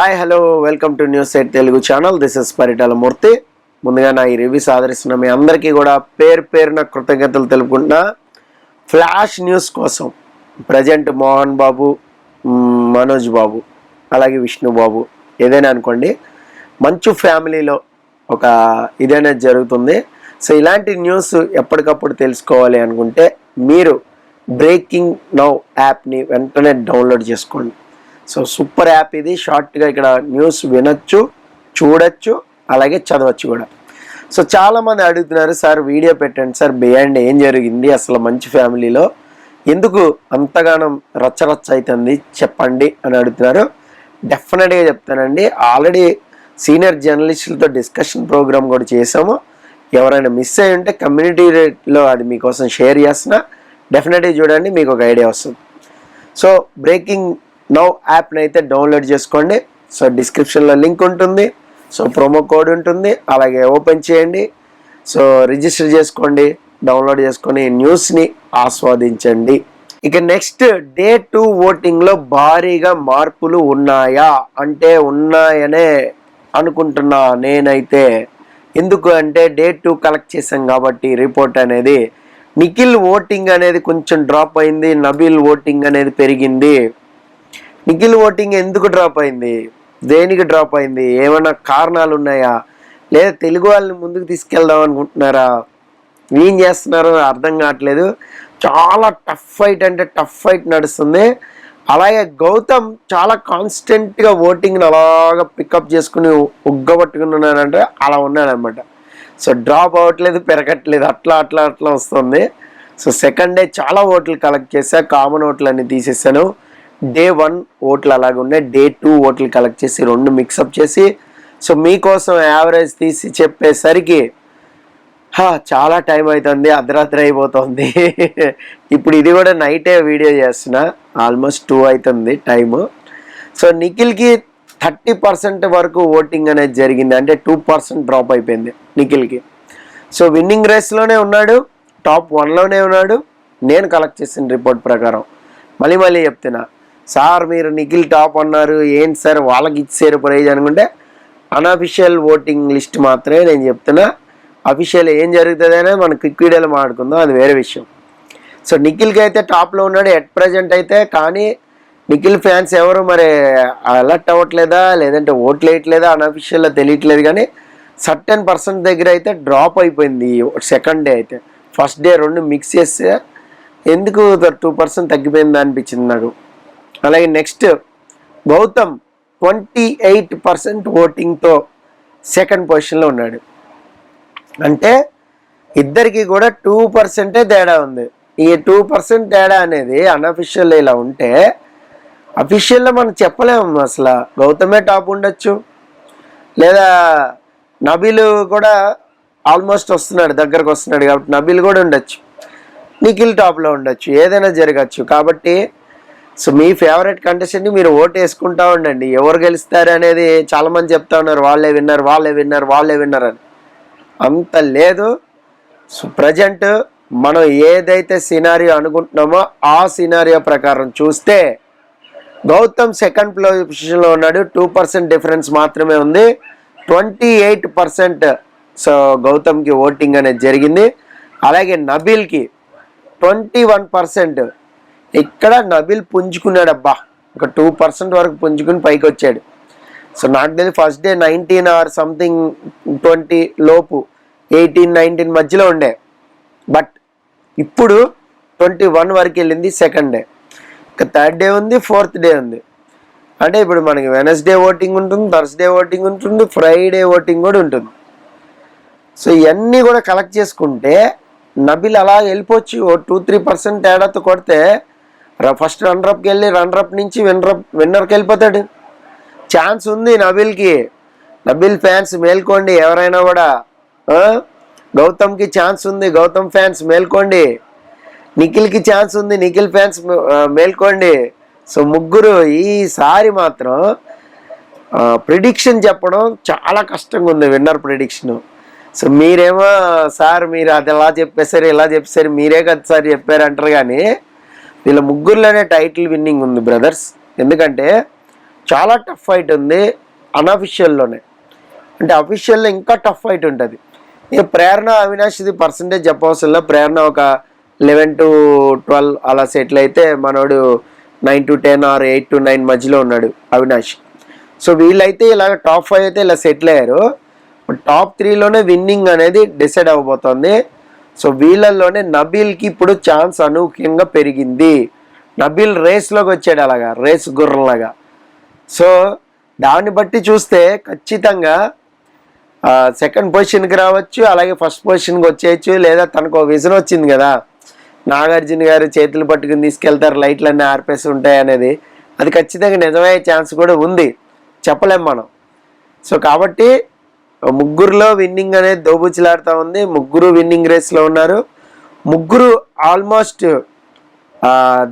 Hi hello welcome to news eight Telugu channel. This is Paritala Murthy. ముందుగా నా ఈ reviews ఆదరిస్తున్న మీ అందరికీ కూడా పేరు పేరున కృతజ్ఞతలు తెలుపుకుంటున్నా. ఫ్లాష్ న్యూస్ కోసం ప్రజెంట్ మోహన్ బాబు మనోజ్ బాబు అలాగే విష్ణు బాబు ఏదైనా అనుకోండి మంచు ఫ్యామిలీలో ఒక ఇదైనా జరుగుతుంది. సో ఇలాంటి న్యూస్ ఎప్పటికప్పుడు తెలుసుకోవాలి అనుకుంటే మీరు బ్రేకింగ్ నౌ యాప్ని వెంటనే డౌన్లోడ్ చేసుకోండి. సో సూపర్ యాప్ ఇది. షార్ట్గా ఇక్కడ న్యూస్ వినొచ్చు చూడొచ్చు అలాగే చదవచ్చు కూడా. సో చాలామంది అడుగుతున్నారు సార్ వీడియో పెట్టండి సార్ బియాండ్ ఏం జరిగింది? అసలు మంచి ఫ్యామిలీలో ఎందుకు అంతగానం రచ్చరచ్చ అవుతుంది చెప్పండి అని అడుగుతున్నారు. డెఫినెట్గా చెప్తానండి. ఆల్రెడీ సీనియర్ జర్నలిస్టులతో డిస్కషన్ ప్రోగ్రామ్ కూడా చేసాము ఎవరైనా మిస్ అయి ఉంటే కమ్యూనిటీ రేట్లో అది మీకోసం షేర్ చేస్తున్నా. డెఫినెట్గా చూడండి మీకు ఒక ఐడియా వస్తుంది. సో బ్రేకింగ్ నౌ యాప్ని అయితే డౌన్లోడ్ చేసుకోండి. సో డిస్క్రిప్షన్లో లింక్ ఉంటుంది. సో ప్రోమో కోడ్ ఉంటుంది. అలాగే ఓపెన్ చేయండి. సో రిజిస్టర్ చేసుకోండి. డౌన్లోడ్ చేసుకొని న్యూస్ని ఆస్వాదించండి. ఇక నెక్స్ట్ డే టూ ఓటింగ్లో భారీగా మార్పులు ఉన్నాయా? అంటే ఉన్నాయనే అనుకుంటున్నా నేనైతే. ఎందుకు అంటే డే టూ కలెక్ట్ చేసాం కాబట్టి రిపోర్ట్ అనేది. నిఖిల్ ఓటింగ్ అనేది కొంచెం డ్రాప్ అయింది. నబీల్ ఓటింగ్ అనేది పెరిగింది. నిఖిల్ ఓటింగ్ ఎందుకు డ్రాప్ అయింది? దేనికి డ్రాప్ అయింది? ఏమైనా కారణాలు ఉన్నాయా? లేదా తెలుగు వాళ్ళని ముందుకు తీసుకెళ్దాం అనుకుంటున్నారా? ఏం చేస్తున్నారో అర్థం కావట్లేదు. చాలా టఫ్ ఫైట్ అంటే టఫ్ ఫైట్ నడుస్తుంది. అలాగే గౌతమ్ చాలా కాన్స్టెంట్గా ఓటింగ్ని అలాగా పికప్ చేసుకుని ఉగ్గబట్టుకుని ఉన్నాడంటే అలా ఉన్నాడనమాట. సో డ్రాప్ అవ్వట్లేదు పెరగట్లేదు అట్లా అట్లా అట్లా వస్తుంది. సో సెకండ్ డే చాలా ఓట్లు కలెక్ట్ చేశా కామన్ ఓట్లు తీసేసాను డే వన్ ఓట్లు అలాగే ఉన్నాయి. డే టూ ఓట్లు కలెక్ట్ చేసి రెండు మిక్సప్ చేసి సో మీకోసం యావరేజ్ తీసి చెప్పేసరికి చాలా టైం అవుతుంది అర్ధరాత్రి అయిపోతుంది. ఇప్పుడు ఇది కూడా నైటే వీడియో చేస్తున్నా ఆల్మోస్ట్ టూ అవుతుంది టైము సో నిఖిల్కి థర్టీ పర్సెంట్ వరకు ఓటింగ్ అనేది జరిగింది. అంటే టూ పర్సెంట్ డ్రాప్ అయిపోయింది నిఖిల్కి. సో విన్నింగ్ రేస్లోనే ఉన్నాడు టాప్ వన్లోనే ఉన్నాడు. నేను కలెక్ట్ చేసిన రిపోర్ట్ ప్రకారం. మళ్ళీ మళ్ళీ చెప్తున్నా. సార్ మీరు నిఖిల్ టాప్ అన్నారు ఏంటి సార్ వాళ్ళకి ఇచ్చారు ప్రైజ్ అనుకుంటే అన్అఫిషియల్ ఓటింగ్ లిస్ట్ మాత్రమే నేను చెప్తున్నా. అఫీషియల్ ఏం జరుగుతుంది అనేది మనం క్విక్ వీడియోలో మాట్లాడుకుందాం అది వేరే విషయం. సో నిఖిల్కి అయితే టాప్లో ఉన్నాడు ఎట్ ప్రజెంట్ అయితే కానీ నిఖిల్ ఫ్యాన్స్ ఎవరు మరి అలర్ట్ అవ్వట్లేదా లేదంటే ఓట్లు వేయట్లేదా అన్అఫిషియల్లో తెలియట్లేదు కానీ సర్టెన్ పర్సెంట్ దగ్గర అయితే డ్రాప్ అయిపోయింది సెకండ్ డే అయితే. ఫస్ట్ డే రెండు మిక్స్ చేస్తే ఎందుకు టూ పర్సెంట్ తగ్గిపోయింది అనిపించింది నాకు. అలాగే next Gautam twenty eight percent ఓటింగ్తో second పొజిషన్లో ఉన్నాడు. అంటే ఇద్దరికి కూడా టూ పర్సెంటే తేడా ఉంది. ఈ టూ పర్సెంట్ తేడా అనేది అన్అఫిషియల్ ఇలా ఉంటే అఫీషియల్లో మనం చెప్పలేము అసలు. గౌతమే టాప్ ఉండొచ్చు. లేదా నబీలు కూడా ఆల్మోస్ట్ వస్తున్నాడు దగ్గరకు వస్తున్నాడు కాబట్టి నబీలు కూడా ఉండొచ్చు. నిఖిల్ టాప్లో ఉండొచ్చు. ఏదైనా జరగచ్చు. కాబట్టి సో మీ ఫేవరెట్ కంటెస్టెంట్ని మీరు ఓటు వేసుకుంటా ఉండండి. ఎవరు గెలుస్తారు అనేది చాలామంది చెప్తా ఉన్నారు. వాళ్ళే విన్నారు వాళ్ళే విన్నారు వాళ్ళే విన్నారు అని. అంత లేదు. సో ప్రజెంట్ మనం ఏదైతే సినారియో అనుకుంటున్నామో ఆ సినారియో ప్రకారం చూస్తే గౌతమ్ సెకండ్ పొజిషన్లో ఉన్నాడు. టూ పర్సెంట్ డిఫరెన్స్ మాత్రమే ఉంది. ట్వంటీ ఎయిట్ పర్సెంట్ సో గౌతమ్కి ఓటింగ్ అనేది జరిగింది. అలాగే నబీల్కి ట్వంటీ వన్ పర్సెంట్ ఇక్కడ నబిల్ పుంజుకున్నాడు అబ్బా ఒక టూ పర్సెంట్ వరకు పుంజుకుని పైకి వచ్చాడు. సో నాకు తెలిసి first day nineteen or something twenty లోపు ఎయిటీన్ నైన్టీన్ మధ్యలో ఉండే. బట్ ఇప్పుడు ట్వంటీ వన్ వరకు వెళ్ళింది సెకండ్ డే. ఇక థర్డ్ డే ఉంది ఫోర్త్ డే ఉంది. అంటే ఇప్పుడు మనకి వెనస్డే ఓటింగ్ ఉంటుంది థర్స్డే ఓటింగ్ ఉంటుంది ఫ్రైడే ఓటింగ్ కూడా ఉంటుంది. సో ఇవన్నీ కూడా కలెక్ట్ చేసుకుంటే నబిల్ అలా వెళ్ళిపోవచ్చు. ఓ టూ త్రీ పర్సెంట్ తేడాతో కొడితే ఫస్ట్ రన్నర్అప్కి వెళ్ళి రన్నర్అప్ నుంచి విన్నరప్ విన్నర్కి వెళ్ళిపోతాడు. ఛాన్స్ ఉంది నబిల్కి. నబిల్ ఫ్యాన్స్ మేల్కోండి ఎవరైనా కూడా. గౌతమ్కి ఛాన్స్ ఉంది గౌతమ్ ఫ్యాన్స్ మేల్కోండి. నిఖిల్కి ఛాన్స్ ఉంది నిఖిల్ ఫ్యాన్స్ మేల్కోండి. సో ముగ్గురు ఈసారి మాత్రం ప్రిడిక్షన్ చెప్పడం చాలా కష్టంగా ఉంది విన్నర్ ప్రిడిక్షన్ సో మీరేమో సార్ మీరు అది ఎలా చెప్పేసారు ఇలా చెప్పేసారు మీరే కదా సార్ చెప్పారు అంటారు కానీ వీళ్ళ ముగ్గురులోనే టైటిల్ విన్నింగ్ ఉంది బ్రదర్స్ ఎందుకంటే చాలా టఫ్ ఫైట్ ఉంది అన్అఫిషియల్లోనే అంటే అఫీషియల్లో ఇంకా టఫ్ ఫైట్ ఉంటుంది. ఇక ప్రేరణ అవినాష్ ఇది పర్సంటేజ్ చెప్పవసరంలో. ప్రేరణ ఒక లెవెన్ టు ట్వెల్వ్ అలా సెటిల్ అయితే మనోడు nine to ten or eight to nine మధ్యలో ఉన్నాడు అవినాష్. సో వీళ్ళైతే ఇలాగ టాప్ ఫైవ్ అయితే ఇలా సెటిల్ అయ్యారు. టాప్ త్రీలోనే విన్నింగ్ అనేది డిసైడ్ అవ్వబోతోంది. సో వీళ్ళల్లోనే నబీల్కి ఇప్పుడు ఛాన్స్ అనూహ్యంగా పెరిగింది. నబీల్ రేస్లోకి వచ్చాడు అలాగా రేస్ గుర్రలాగా. సో దాన్ని బట్టి చూస్తే ఖచ్చితంగా సెకండ్ పొజిషన్కి రావచ్చు అలాగే ఫస్ట్ పొజిషన్కి వచ్చేయచ్చు లేదా తనకు ఒక విజన్ వచ్చింది కదా. నాగార్జున గారు చేతులు పట్టుకుని తీసుకెళ్తారు లైట్లన్నీ ఆర్పేసి ఉంటాయి అనేది. అది ఖచ్చితంగా నిజమయ్యే ఛాన్స్ కూడా ఉంది. చెప్పలేం మనం. సో కాబట్టి ముగ్గురులో విన్నింగ్ అనేది దోబుచ్చిలాడుతూ ఉంది. ముగ్గురు విన్నింగ్ రేస్లో ఉన్నారు. ముగ్గురు ఆల్మోస్ట్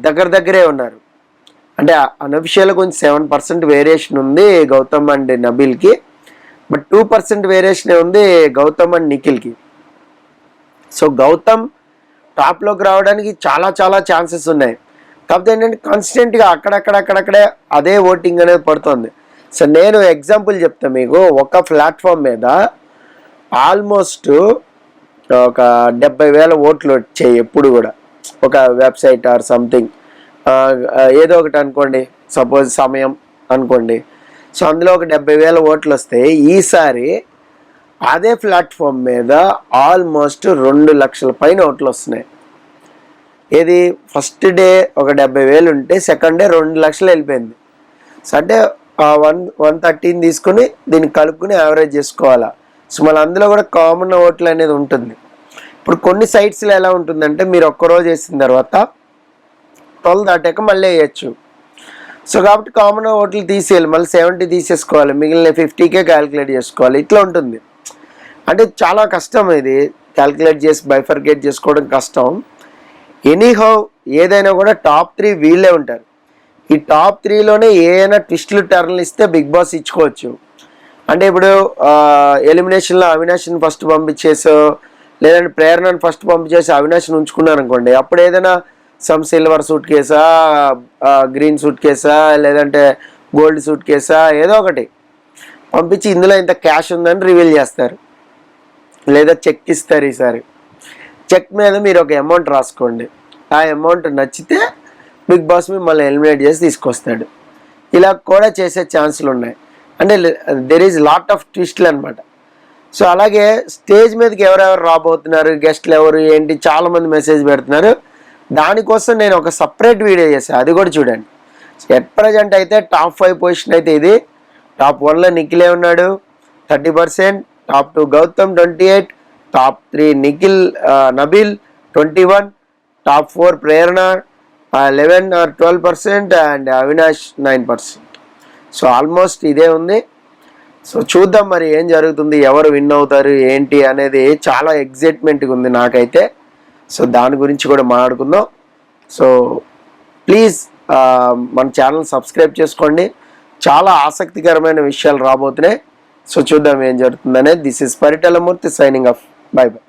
దగ్గర దగ్గరే ఉన్నారు. అంటే అనఫిషియల్ కొంచెం సెవెన్ పర్సెంట్ వేరియేషన్ ఉంది గౌతమ్ అండ్ నబీల్కి. బట్ టూ పర్సెంట్ వేరియేషన్ ఉంది గౌతమ్ అండ్ నిఖిల్కి. సో గౌతమ్ టాప్లోకి రావడానికి చాలా చాలా ఛాన్సెస్ ఉన్నాయి. కాకపోతే ఏంటంటే కాన్స్టెంట్గా అక్కడక్కడక్కడక్కడే అదే ఓటింగ్ అనేది పడుతుంది. సో నేను ఎగ్జాంపుల్ చెప్తా మీకు. ఒక ప్లాట్ఫామ్ మీద ఆల్మోస్ట్ ఒక డెబ్బై వేల ఓట్లు వచ్చాయి ఎప్పుడు కూడా. ఒక వెబ్సైట్ ఆర్ సంథింగ్ ఏదో ఒకటి అనుకోండి. సపోజ్ సమయం అనుకోండి. సో అందులో ఒక డెబ్బై వేల ఓట్లు వస్తే ఈసారి అదే ప్లాట్ఫామ్ మీద ఆల్మోస్ట్ రెండు లక్షల పైన ఓట్లు వస్తున్నాయి. ఏది? ఫస్ట్ డే ఒక డెబ్బై వేలు ఉంటే సెకండ్ డే రెండు లక్షలు వెళ్ళిపోయింది. సో అంటే వన్ వన్ థర్టీని తీసుకుని దీన్ని కలుపుకుని యావరేజ్ చేసుకోవాలా. సో మళ్ళీ అందులో కూడా కామన్ ఓట్లు అనేది ఉంటుంది. ఇప్పుడు కొన్ని సైట్స్లో ఎలా ఉంటుందంటే మీరు ఒక్కరోజు వేసిన తర్వాత ట్వెల్వ్ దాటాక మళ్ళీ వేయచ్చు. సో కాబట్టి కామన్ ఓట్లు తీసేయాలి. మళ్ళీ సెవెంటీ తీసేసుకోవాలి. మిగిలిన ఫిఫ్టీకే క్యాలిక్యులేట్ చేసుకోవాలి. ఇట్లా ఉంటుంది. అంటే చాలా కష్టం ఇది. క్యాలిక్యులేట్ చేసి బైఫర్గేట్ చేసుకోవడం కష్టం. ఎనీహౌ ఏదైనా కూడా టాప్ త్రీ వీళ్ళే ఉంటారు. ఈ టాప్ త్రీలోనే ఏదైనా ట్విస్ట్లు టర్న్లు ఇస్తే బిగ్ బాస్ ఇచ్చుకోవచ్చు. అంటే ఇప్పుడు ఎలిమినేషన్లో అవినాష్ని ఫస్ట్ పంపించేసో లేదంటే ప్రేరణను ఫస్ట్ పంపించేసి అవినాష్ని ఉంచుకున్నారు అనుకోండి అప్పుడు ఏదైనా సమ్ సిల్వర్ సూట్ కేసా గ్రీన్ సూట్ కేసా లేదంటే గోల్డ్ సూట్ కేసా ఏదో ఒకటి పంపించి ఇందులో ఇంత క్యాష్ ఉందని రివీల్ చేస్తారు. లేదా చెక్ ఇస్తారు ఈసారి. చెక్ మీద మీరు ఒక అమౌంట్ రాసుకోండి. ఆ అమౌంట్ నచ్చితే బిగ్ బాస్ మిమ్మల్ని ఎలిమినేట్ చేసి తీసుకొస్తాడు. ఇలా కూడా చేసే ఛాన్సులు ఉన్నాయి. అంటే దెర్ ఈజ్ లాట్ ఆఫ్ ట్విస్ట్లు అనమాట సో అలాగే స్టేజ్ మీదకి ఎవరెవరు రాబోతున్నారు గెస్ట్లు ఎవరు ఏంటి చాలామంది మెసేజ్ పెడుతున్నారు. దానికోసం నేను ఒక సపరేట్ వీడియో చేశాను అది కూడా చూడండి. ఎట్ ప్రజెంట్ అయితే టాప్ ఫైవ్ పొజిషన్ అయితే ఇది. టాప్ వన్లో నిఖిలే ఉన్నాడు thirty percent top two Gautam twenty eight top three Nikhil Nabil twenty one top four Prerana. Eleven or twelve percent and Avinash nine percent. So almost ఇదే ఉంది. So చూద్దాం మరి ఏం జరుగుతుంది ఎవరు విన్ అవుతారు ఏంటి అనేది చాలా ఎగ్జైట్మెంట్గా ఉంది నాకైతే. సో దాని గురించి కూడా మాట్లాడుకుందాం. సో ప్లీజ్ మన ఛానల్ సబ్స్క్రైబ్ చేసుకోండి. చాలా ఆసక్తికరమైన విషయాలు రాబోతున్నాయి. సో చూద్దాం ఏం జరుగుతుందనే this is Paritala Murthy signing off. Bye bye.